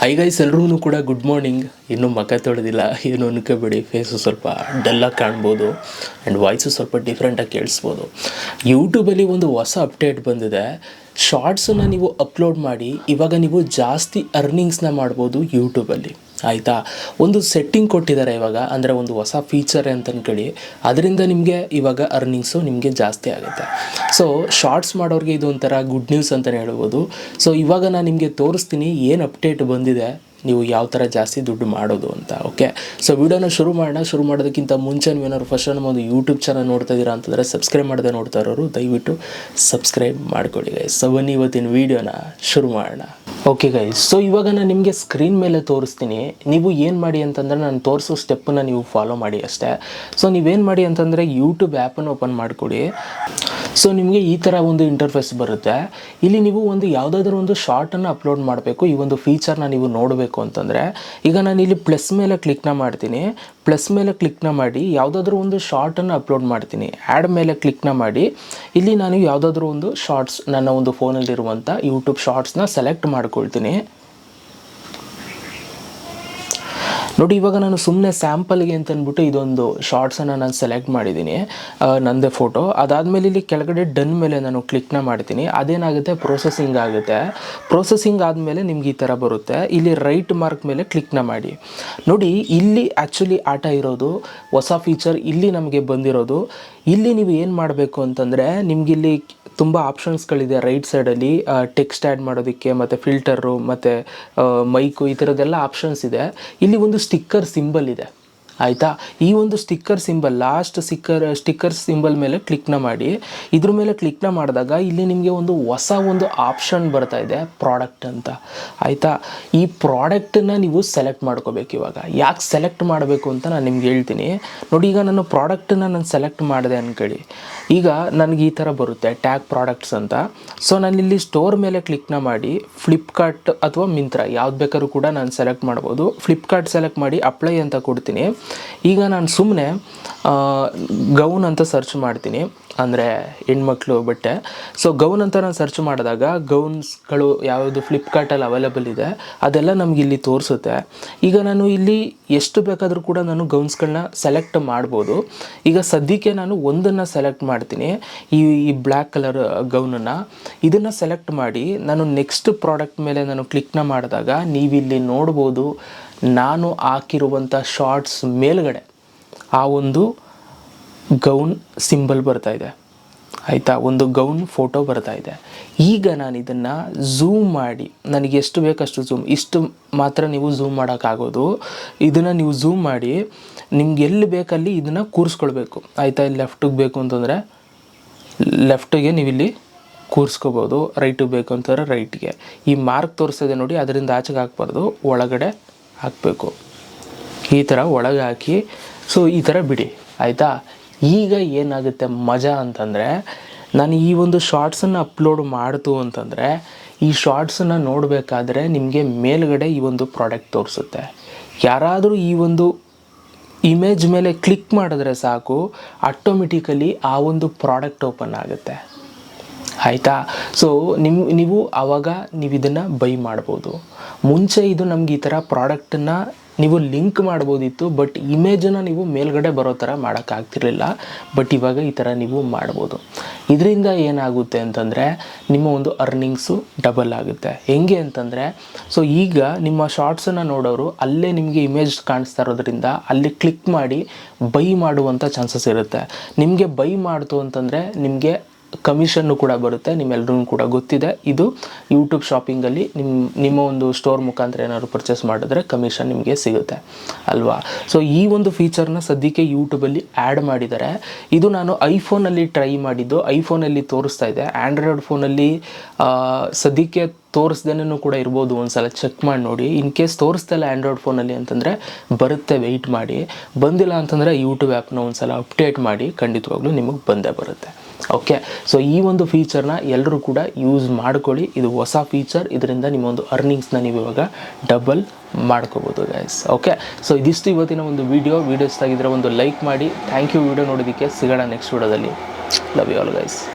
High guys ಎಲ್ರೂ ಕೂಡ good morning ಇನ್ನೂ ಮಕ ತೊಳೆದಿಲ್ಲ. ಏನು ಅನ್ಕೋಬೇಡಿ ಫೇಸು ಸ್ವಲ್ಪ ಡಲ್ಲಾಗಿ ಕಾಣ್ಬೋದು. ಆ್ಯಂಡ್ ವಾಯ್ಸು ಸ್ವಲ್ಪ ಡಿಫ್ರೆಂಟಾಗಿ ಕೇಳಿಸ್ಬೋದು. ಯೂಟ್ಯೂಬಲ್ಲಿ ಒಂದು ಹೊಸ ಅಪ್ಡೇಟ್ ಬಂದಿದೆ. ಶಾರ್ಟ್ಸನ್ನು ನೀವು ಅಪ್ಲೋಡ್ ಮಾಡಿ, ಇವಾಗ ನೀವು ಜಾಸ್ತಿ ಅರ್ನಿಂಗ್ಸ್ನ ಮಾಡ್ಬೋದು ಯೂಟ್ಯೂಬಲ್ಲಿ ಆಯಿತಾ? ಒಂದು ಸೆಟ್ಟಿಂಗ್ ಕೊಟ್ಟಿದ್ದಾರೆ ಇವಾಗ, ಅಂದರೆ ಒಂದು ಹೊಸ ಫೀಚರ್ ಅಂತ ಅಂದ್ಕೊಳ್ಳಿ. ಅದರಿಂದ ನಿಮಗೆ ಇವಾಗ ಅರ್ನಿಂಗ್ಸು ನಿಮಗೆ ಜಾಸ್ತಿ ಆಗುತ್ತೆ. ಸೊ ಶಾರ್ಟ್ಸ್ ಮಾಡೋರಿಗೆ ಇದು ಒಂಥರ ಗುಡ್ ನ್ಯೂಸ್ ಅಂತಲೇ ಹೇಳ್ಬೋದು. ಸೊ ಇವಾಗ ನಾನು ನಿಮಗೆ ತೋರಿಸ್ತೀನಿ ಏನು ಅಪ್ಡೇಟ್ ಬಂದಿದೆ. ನೀವು ಯಾವ ಥರ ಜಾಸ್ತಿ ದುಡ್ಡು ಮಾಡೋದು ಅಂತ ಓಕೆ ಸೊ ವಿಡಿಯೋನ ಶುರು ಮಾಡೋಣ. ಶುರು ಮಾಡೋದಕ್ಕಿಂತ ಮುಂಚೆ ನೀವೇನಾದ್ರು ಫಸ್ಟ್ ನಮ್ಮ ಒಂದು ಯೂಟ್ಯೂಬ್ ಚಾನಲ್ ನೋಡ್ತಾ ಇದ್ದೀರಾ ಅಂತಂದರೆ ಸಬ್ಸ್ಕ್ರೈಬ್ ಮಾಡದೆ ನೋಡ್ತಾ ಇರೋರು, ದಯವಿಟ್ಟು ಸಬ್ಸ್ಕ್ರೈಬ್ ಮಾಡ್ಕೊಳ್ಳಿ ಸೊ ಬನ್ನಿ ಇವತ್ತಿನ ವೀಡಿಯೋನ ಶುರು ಮಾಡೋಣ. ಓಕೆ ಗೈಸ್ ಸೊ ಇವಾಗ ನಾನು ನಿಮಗೆ ಸ್ಕ್ರೀನ್ ಮೇಲೆ ತೋರಿಸ್ತೀನಿ. ನೀವು ಏನು ಮಾಡಿ ಅಂತಂದರೆ ನಾನು ತೋರಿಸೋ ಸ್ಟೆಪ್ಪನ್ನು ನೀವು ಫಾಲೋ ಮಾಡಿ ಅಷ್ಟೇ. ಸೊ ನೀವೇನು ಮಾಡಿ ಅಂತಂದರೆ ಯೂಟ್ಯೂಬ್ ಆ್ಯಪನ್ನು ಓಪನ್ ಮಾಡಿಕೊಡಿ. ಸೊ ನಿಮಗೆ ಈ ಥರ ಒಂದು ಇಂಟರ್ಫೇಸ್ ಬರುತ್ತೆ. ಇಲ್ಲಿ ನೀವು ಒಂದು ಯಾವುದಾದ್ರೂ ಒಂದು ಶಾರ್ಟನ್ನು ಅಪ್ಲೋಡ್ ಮಾಡಬೇಕು. ಈ ಒಂದು ಫೀಚರ್ನ ನೀವು ನೋಡಬೇಕು ಅಂತಂದರೆ, ಈಗ ನಾನು ಇಲ್ಲಿ ಪ್ಲಸ್ ಮೇಲೆ ಕ್ಲಿಕ್ನ ಮಾಡ್ತೀನಿ. ಪ್ಲಸ್ ಮೇಲೆ ಕ್ಲಿಕ್ನ ಮಾಡಿ ಯಾವುದಾದ್ರೂ ಒಂದು ಶಾರ್ಟನ್ನು ಅಪ್ಲೋಡ್ ಮಾಡ್ತೀನಿ. ಆ್ಯಡ್ ಮೇಲೆ ಕ್ಲಿಕ್ನ ಮಾಡಿ. ಇಲ್ಲಿ ನಾನು ಯಾವುದಾದ್ರೂ ಒಂದು ಶಾರ್ಟ್ಸ್ ನನ್ನ ಒಂದು ಫೋನಲ್ಲಿರುವಂಥ ಯೂಟ್ಯೂಬ್ ಶಾರ್ಟ್ಸ್ನ ಸೆಲೆಕ್ಟ್ ಮಾಡ್ಕೊಳ್ತೀನಿ. ನೋಡಿ, ಇವಾಗ ನಾನು ಸುಮ್ಮನೆ ಸ್ಯಾಂಪಲ್ಗೆ ಅಂತ ಅಂದ್ಬಿಟ್ಟು ಇದೊಂದು ಶಾರ್ಟ್ಸನ್ನು ನಾನು ಸೆಲೆಕ್ಟ್ ಮಾಡಿದ್ದೀನಿ ನನ್ನದೇ ನಂದೇ ಫೋಟೋ. ಅದಾದಮೇಲೆ ಇಲ್ಲಿ ಕೆಳಗಡೆ ಡನ್ ಮೇಲೆ ನಾನು ಕ್ಲಿಕ್ನ ಮಾಡ್ತೀನಿ. ಅದೇನಾಗುತ್ತೆ? ಪ್ರೊಸೆಸಿಂಗ್ ಆಗುತ್ತೆ. ಪ್ರೊಸೆಸಿಂಗ್ ಆದಮೇಲೆ ನಿಮ್ಗೆ ಈ ಥರ ಬರುತ್ತೆ. ಇಲ್ಲಿ ರೈಟ್ ಮಾರ್ಕ್ ಮೇಲೆ ಕ್ಲಿಕ್ನ ಮಾಡಿ. ನೋಡಿ, ಇಲ್ಲಿ ಆ್ಯಕ್ಚುಲಿ ಆಟ ಇರೋದು, ಹೊಸ ಫೀಚರ್ ಇಲ್ಲಿ ನಮಗೆ ಬಂದಿರೋದು. ಇಲ್ಲಿ ನೀವು ಏನು ಮಾಡಬೇಕು ಅಂತಂದರೆ, ನಿಮ್ಗೆ ಇಲ್ಲಿ ತುಂಬ ಆಪ್ಷನ್ಸ್ಗಳಿದೆ ರೈಟ್ ಸೈಡಲ್ಲಿ ಟೆಕ್ಸ್ಟ್ ಆ್ಯಡ್ ಮಾಡೋದಕ್ಕೆ ಮತ್ತು ಫಿಲ್ಟರು ಮತ್ತು ಮೈಕು ಈ ಥರದ್ದೆಲ್ಲ ಆಪ್ಷನ್ಸ್ ಇದೆ. ಇಲ್ಲಿ ಒಂದು ಸ್ಟಿಕ್ಕರ್ ಸಿಂಬಲ್ ಇದೆ. ಆಯಿತಾ? ಈ ಒಂದು sticker symbol last sticker sticker symbol ಮೇಲೆ ಕ್ಲಿಕ್ನ ಮಾಡಿ. ಇದ್ರ ಮೇಲೆ ಕ್ಲಿಕ್ನ ಮಾಡಿದಾಗ ಇಲ್ಲಿ ನಿಮಗೆ ಒಂದು ಹೊಸ ಒಂದು ಆಪ್ಷನ್ ಬರ್ತಾ ಇದೆ ಪ್ರಾಡಕ್ಟ್ ಅಂತ. ಆಯಿತಾ? ಈ ಪ್ರಾಡಕ್ಟನ್ನು ನೀವು ಸೆಲೆಕ್ಟ್ ಮಾಡ್ಕೋಬೇಕು ಇವಾಗ. ಯಾಕೆ ಸೆಲೆಕ್ಟ್ ಮಾಡಬೇಕು ಅಂತ ನಾನು ನಿಮ್ಗೆ ಹೇಳ್ತೀನಿ. ನೋಡಿ, ಈಗ ನಾನು ಪ್ರಾಡಕ್ಟನ್ನು ನಾನು ಸೆಲೆಕ್ಟ್ ಮಾಡಿದೆ ಅಂದ್ಕೊಳ್ಳಿ ಈಗ ನನಗೆ ಈ ಥರ ಬರುತ್ತೆ ಟ್ಯಾಗ್ ಪ್ರಾಡಕ್ಟ್ಸ್ ಅಂತ. ಸೊ ನಾನು ಇಲ್ಲಿ ಸ್ಟೋರ್ ಮೇಲೆ ಕ್ಲಿಕ್ನ ಮಾಡಿ ಫ್ಲಿಪ್ಕಾರ್ಟ್ ಅಥವಾ ಮಿಂತ್ರ ಯಾವ್ದು ಬೇಕಾದ್ರೂ ಕೂಡ ನಾನು ಸೆಲೆಕ್ಟ್ ಮಾಡ್ಬೋದು. ಫ್ಲಿಪ್ಕಾರ್ಟ್ ಸೆಲೆಕ್ಟ್ ಮಾಡಿ ಅಪ್ಲೈ ಅಂತ ಕೊಡ್ತೀನಿ. ಈಗ ನಾನು ಸುಮ್ಮನೆ ಗೌನ್ ಅಂತ ಸರ್ಚ್ ಮಾಡ್ತೀನಿ. ಅಂದರೆ ಹೆಣ್ಮಕ್ಳು ಬಟ್ಟೆ. ಸೊ ಗೌನ್ ಅಂತ ನಾನು ಸರ್ಚ್ ಮಾಡಿದಾಗ ಗೌನ್ಸ್ಗಳು ಯಾವುದು ಫ್ಲಿಪ್ಕಾರ್ಟಲ್ಲಿ ಅವೈಲೇಬಲ್ ಇದೆ, ಅದೆಲ್ಲ ನಮ್ಗೆ ಇಲ್ಲಿ ತೋರಿಸುತ್ತೆ. ಈಗ ನಾನು ಇಲ್ಲಿ ಎಷ್ಟು ಬೇಕಾದರೂ ಕೂಡ ನಾನು ಗೌನ್ಸ್ಗಳನ್ನ ಸೆಲೆಕ್ಟ್ ಮಾಡ್ಬೋದು. ಈಗ ಸದ್ಯಕ್ಕೆ ನಾನು ಒಂದನ್ನು ಸೆಲೆಕ್ಟ್ ಮಾಡ್ತೀನಿ. ಈ ಈ ಬ್ಲ್ಯಾಕ್ ಕಲರ್ ಗೌನನ್ನು. ಇದನ್ನು ಸೆಲೆಕ್ಟ್ ಮಾಡಿ ನಾನು ನೆಕ್ಸ್ಟ್ ಪ್ರಾಡಕ್ಟ್ ಮೇಲೆ ನಾನು ಕ್ಲಿಕ್ನ ಮಾಡಿದಾಗ ನೀವಿಲ್ಲಿ ನೋಡ್ಬೋದು ನಾನು ಹಾಕಿರುವಂಥ ಶಾರ್ಟ್ಸ್ ಮೇಲ್ಗಡೆ ಆ ಒಂದು ಗೌನ್ ಸಿಂಬಲ್ ಬರ್ತಾ ಇದೆ. ಆಯಿತಾ? ಒಂದು ಗೌನ್ ಫೋಟೋ ಬರ್ತಾ ಇದೆ. ಈಗ ನಾನು ಇದನ್ನು ಝೂಮ್ ಮಾಡಿ, ನನಗೆ ಎಷ್ಟು ಬೇಕಷ್ಟು ಝೂಮ್ ಇಷ್ಟು ಮಾತ್ರ ನೀವು ಝೂಮ್ ಮಾಡೋಕ್ಕಾಗೋದು. ಇದನ್ನು ನೀವು ಝೂಮ್ ಮಾಡಿ, ನಿಮ್ಗೆ ಎಲ್ಲಿ ಬೇಕಲ್ಲಿ ಇದನ್ನು ಕೂರಿಸ್ಕೊಳ್ಬೇಕು. ಆಯಿತಾ? ಇಲ್ಲಿ ಲೆಫ್ಟಿಗೆ ಬೇಕು ಅಂತಂದರೆ ಲೆಫ್ಟಿಗೆ ನೀವಿಲ್ಲಿ ಕೂರಿಸ್ಕೋಬೋದು. ರೈಟಿಗೆ ಬೇಕು ಅಂತಂದರೆ ರೈಟ್ಗೆ ಈ ಮಾರ್ಕ್ ತೋರಿಸಿದೆ ನೋಡಿ, ಅದರಿಂದ ಆಚೆಗೆ ಹಾಕ್ಬಾರ್ದು. ಒಳಗಡೆ ಹಾಕಬೇಕು. ಈ ಥರ ಒಳಗೆ ಹಾಕಿ ಸೊ ಈ ಥರ ಬಿಡಿ, ಆಯಿತಾ? ಈಗ ಏನಾಗುತ್ತೆ ಮಜಾ ಅಂತಂದರೆ, ನಾನು ಈ ಒಂದು ಶಾರ್ಟ್ಸನ್ನು ಅಪ್ಲೋಡ್ ಮಾಡ್ತು ಅಂತಂದರೆ, ಈ ಶಾರ್ಟ್ಸನ್ನು ನೋಡಬೇಕಾದ್ರೆ ನಿಮಗೆ ಮೇಲ್ಗಡೆ ಈ ಒಂದು ಪ್ರಾಡಕ್ಟ್ ತೋರಿಸುತ್ತೆ. ಯಾರಾದರೂ ಈ ಒಂದು ಇಮೇಜ್ ಮೇಲೆ ಕ್ಲಿಕ್ ಮಾಡಿದ್ರೆ ಸಾಕು ಆಟೋಮೆಟಿಕಲಿ ಆ ಒಂದು ಪ್ರಾಡಕ್ಟ್ ಓಪನ್ ಆಗುತ್ತೆ. ಆಯಿತಾ? ಸೊ ನಿಮ್ಮ ನೀವು ಆವಾಗ ನೀವು ಇದನ್ನು ಬೈ ಮಾಡ್ಬೋದು. ಮುಂಚೆ ಇದು ನಮ್ಗೆ ಈ ಥರ ಪ್ರಾಡಕ್ಟನ್ನು ನೀವು ಲಿಂಕ್ ಮಾಡ್ಬೋದಿತ್ತು, ಬಟ್ ಇಮೇಜನ್ನು ನೀವು ಮೇಲ್ಗಡೆ ಬರೋ ಥರ ಮಾಡೋಕ್ಕಾಗ್ತಿರ್ಲಿಲ್ಲ. ಬಟ್ ಇವಾಗ ಈ ಥರ ನೀವು ಮಾಡ್ಬೋದು. ಇದರಿಂದ ಏನಾಗುತ್ತೆ ಅಂತಂದರೆ ನಿಮ್ಮ ಒಂದು ಅರ್ನಿಂಗ್ಸು ಡಬಲ್ ಆಗುತ್ತೆ. ಹೆಂಗೆ ಅಂತಂದರೆ, ಸೊ ಈಗ ನಿಮ್ಮ ಶಾರ್ಟ್ಸನ್ನು ನೋಡೋರು ಅಲ್ಲೇ ನಿಮಗೆ ಇಮೇಜ್ ಕಾಣಿಸ್ತಾ ಇರೋದ್ರಿಂದ ಅಲ್ಲಿ ಕ್ಲಿಕ್ ಮಾಡಿ ಬೈ ಮಾಡುವಂಥ ಚಾನ್ಸಸ್ ಇರುತ್ತೆ. ನಿಮಗೆ ಬೈ ಮಾಡ್ತು ಅಂತಂದರೆ ನಿಮಗೆ ಕಮಿಷನ್ನು ಕೂಡ ಬರುತ್ತೆ ನಿಮ್ಮೆಲ್ಲರೂ ಕೂಡ ಗೊತ್ತಿದೆ. ಇದು ಯೂಟ್ಯೂಬ್ ಶಾಪಿಂಗಲ್ಲಿ ನಿಮ್ಮ ನಿಮ್ಮ ಒಂದು ಸ್ಟೋರ್ ಮುಖಾಂತರ ಏನಾದ್ರು ಪರ್ಚೇಸ್ ಮಾಡಿದ್ರೆ ಕಮಿಷನ್ ನಿಮಗೆ ಸಿಗುತ್ತೆ, ಅಲ್ವಾ? ಸೊ ಈ ಒಂದು ಫೀಚರ್ನ ಸದ್ಯಕ್ಕೆ ಯೂಟ್ಯೂಬಲ್ಲಿ ಆ್ಯಡ್ ಮಾಡಿದ್ದಾರೆ. ಇದು ನಾನು ಐಫೋನಲ್ಲಿ ಟ್ರೈ ಮಾಡಿದ್ದು. ಐಫೋನಲ್ಲಿ ತೋರಿಸ್ತಾ ಇದೆ. ಆ್ಯಂಡ್ರಾಯ್ಡ್ ಫೋನಲ್ಲಿ ಸದ್ಯಕ್ಕೆ ತೋರಿಸ್ದೇನೂ ಕೂಡ ಇರ್ಬೋದು. ಒಂದ್ಸಲ ಚೆಕ್ ಮಾಡಿ ನೋಡಿ. ಇನ್ ಕೇಸ್ ತೋರಿಸ್ತಲ್ಲ ಆ್ಯಂಡ್ರಾಯ್ಡ್ ಫೋನಲ್ಲಿ ಅಂತಂದರೆ ಬರುತ್ತೆ ವೆಯ್ಟ್ ಮಾಡಿ. ಬಂದಿಲ್ಲ ಅಂತಂದರೆ ಯೂಟ್ಯೂಬ್ ಆ್ಯಪ್ನ ಒಂದ್ಸಲ ಅಪ್ಡೇಟ್ ಮಾಡಿ. ಖಂಡಿತವಾಗ್ಲೂ ನಿಮಗೆ ಬಂದೇ ಬರುತ್ತೆ. ಓಕೆ ಸೊ ಈ ಒಂದು ಫೀಚರ್ನ ಎಲ್ಲರೂ ಕೂಡ ಯೂಸ್ ಮಾಡ್ಕೊಳ್ಳಿ. ಇದು ಹೊಸ ಫೀಚರ್ ಇದರಿಂದ ನಿಮ್ಮ ಒಂದು ಅರ್ನಿಂಗ್ಸ್ನ ನೀವು ಇವಾಗ ಡಬಲ್ ಮಾಡ್ಕೋಬೋದು ಗೈಸ್ ಓಕೆ ಸೊ ಇದಿಷ್ಟು ಇವತ್ತಿನ ಒಂದು ವಿಡಿಯೋ ವೀಡಿಯೋಸ್ ಆಗಿದ್ರೆ ಒಂದು ಲೈಕ್ ಮಾಡಿ. ಥ್ಯಾಂಕ್ ಯು ವಿಡಿಯೋ ನೋಡೋದಕ್ಕೆ ಸಿಗೋಣ ನೆಕ್ಸ್ಟ್ ವಿಡಿಯೋದಲ್ಲಿ ಲವ್ ಯು ಆಲ್ ಗೈಸ್